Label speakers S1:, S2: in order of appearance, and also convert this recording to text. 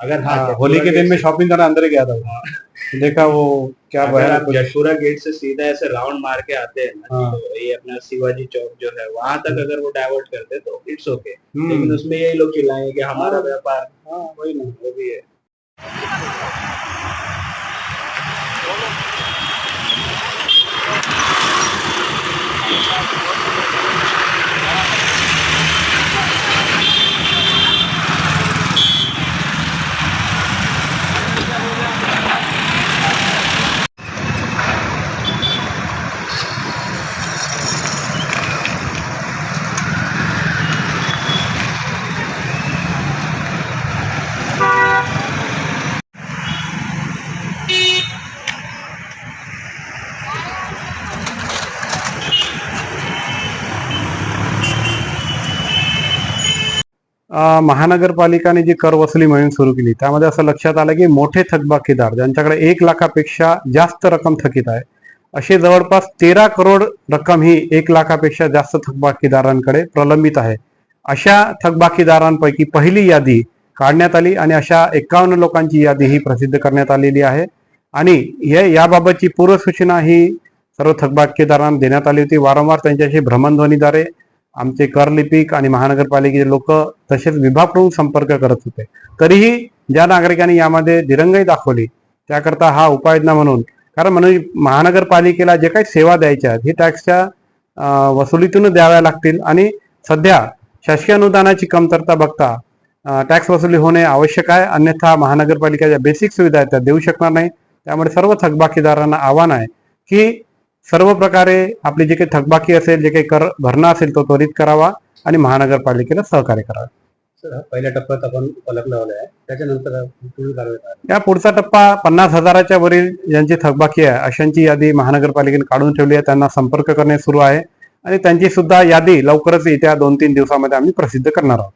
S1: अगर हाँ
S2: हाँ, होली के दिन में शॉपिंग करना अंदर ही गया था देखा वो क्या
S1: अगर आप
S2: कुछ-
S1: गेट से सीधा ऐसे राउंड मार के आते हैं ना
S2: हाँ।
S1: तो ये अपना शिवाजी चौक जो है वहाँ तक अगर वो डाइवर्ट करते तो इट्स ओके
S2: हम्म,
S1: लेकिन उसमें यही लोग चिल्लाएँगे कि हमारा
S2: हाँ।
S1: व्यापार
S2: हाँ, वही ना।
S1: वो भी है।
S2: महानगरपालिकाने जी कर वसुली मोहीम सुरू केली त्यामध्ये असं लक्षात आलं की मोठे थकबाकीदार ज्यांच्याकडे एक लाखापेक्षा जास्त रक्कम थकीत आहे असे जवळपास तेरा करोड रक्कम ही एक लाखापेक्षा जास्त थकबाकीदारांकडे प्रलंबित आहे. अशा थकबाकीदारांपैकी पहिली यादी काढण्यात आली आणि अशा एकावन्न लोकांची यादी ही प्रसिद्ध करण्यात आलेली आहे. आणि हे याबाबतची पूर्वसूचना ही सर्व थकबाकीदारांना देण्यात आली होती. वारंवार त्यांच्याशी भ्रमणध्वनीद्वारे आमचे करलिपिक आणि महानगरपालिकेचे लोक तसेच विभागकडून संपर्क करत होते. तरीही ज्या नागरिकांनी यामध्ये दिरंगाई दाखवली त्याकरता हा उपाययोजना म्हणून कारण म्हणून महानगरपालिकेला जे काही सेवा द्यायच्या आहेत टॅक्सच्या वसुलीतून द्याव्या लागतील आणि सध्या शासकीय अनुदानाची कमतरता बघता टॅक्स वसुली होणे आवश्यक आहे. अन्यथा महानगरपालिकेच्या बेसिक सुविधा आहेत त्या देऊ शकणार नाही. त्यामुळे सर्व थकबाकीदारांना आव्हान आहे की सर्व प्रकारे आपली जे काही थकबाकी असेल जे काही कर भरणा असेल तो त्वरित करावा आणि महानगरपालिकेला सहकार्य करावे.
S1: पहिल्या टप्प्यात आपण फलक लावला आहे. त्याच्यानंतर?
S2: या पुढचा टप्पा पन्नास हजाराच्या वरील ज्यांची थकबाकी आहे अशांची यादी महानगरपालिकेने काढून ठेवली आहे. त्यांना संपर्क करणे सुरू आहे. आणि त्यांची सुद्धा यादी लवकरच येत्या दोन तीन दिवसामध्ये आम्ही प्रसिद्ध करणार आहोत.